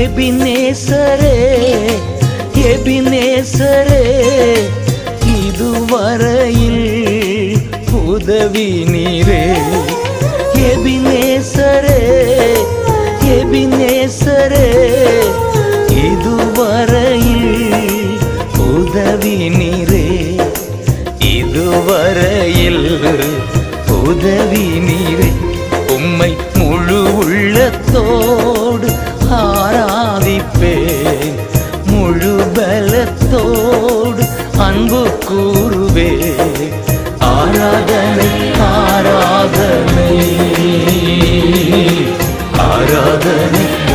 எபினேசரே எபினேசரே இதுவரையில் உதவி நீரே. எபினேசரே எபினேசரே இதுவரையில் உதவி நீரே. இதுவரையில் உதவி நீரே. உம்மை முழு உள்ளத்தோ நேசத்தோடு அன்பு கூறுவே. ஆராதனை ஆராதனை. ஆராதனை